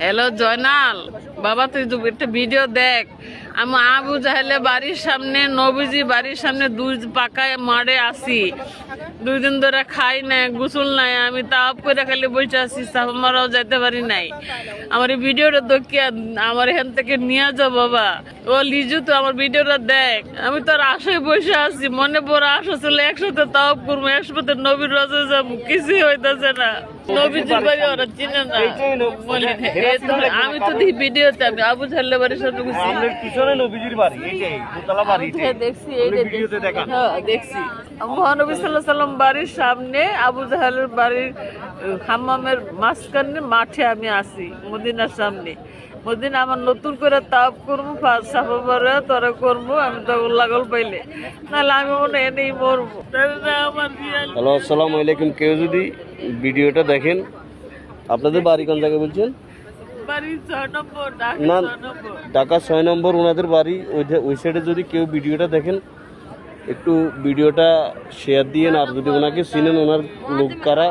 Hello Joynal বাবা তুই একটা ভিডিও দেখ। আমি আবু জাহেলে বাড়ির সামনে নবীজি বাড়ির সামনে দুই পাকায় মারে আসি। দুই দিন ধরে খাই নাই গোসল নাই আমি তাপ করে খালি বসে আছি সাপ মারাও যাইতে পারি নাই। আমার এই ভিডিওটা দেখিয়া আমার এখান থেকে নিয়ে যাও বাবা। ও লিজু তো আমার ভিডিওটা দেখ। আমি তোর আশায় বসে আছি মনে বড় আশা ছিল একসাথে তাপ করব একসাথে নবীর রাজে যাব কিছুই হইতেছে না। নবীজির বাড়ি ওরা চিনে না। তো আমি তো ভিডিওতে আমি আবু ঝাল্লে বাড়ির সামনে গেছি নবীজির বাড়ি এইটাই দোতলা বাড়ি দেখছি এই যে ভিডিওতে দেখা। হ্যাঁ দেখছি। মহানবী সাল্লাহ সাল্লাম বাড়ির সামনে আবু জাহালের বাড়ির হাম্মামের মাঝখানে মাঠে আমি আসি মদিনার সামনে। মদিনা আমার নতুন করে তাপ করব সাফা পরে তোরা করব আমি তো লাগল পাইলে নাহলে আমি মনে হয় এনেই মরবো। হ্যালো আসসালামু আলাইকুম। কেউ যদি ভিডিওটা দেখেন আপনাদের বাড়ি কোন জায়গায় বলছেন? না ঢাকা ছয় নম্বর ওনাদের বাড়ি ওই সাইডে যদি কেউ ভিডিওটা দেখেন একটু ভিডিওটা শেয়ার দিয়ে আর যদি ওনাকে চিনেন ওনার লোক কারা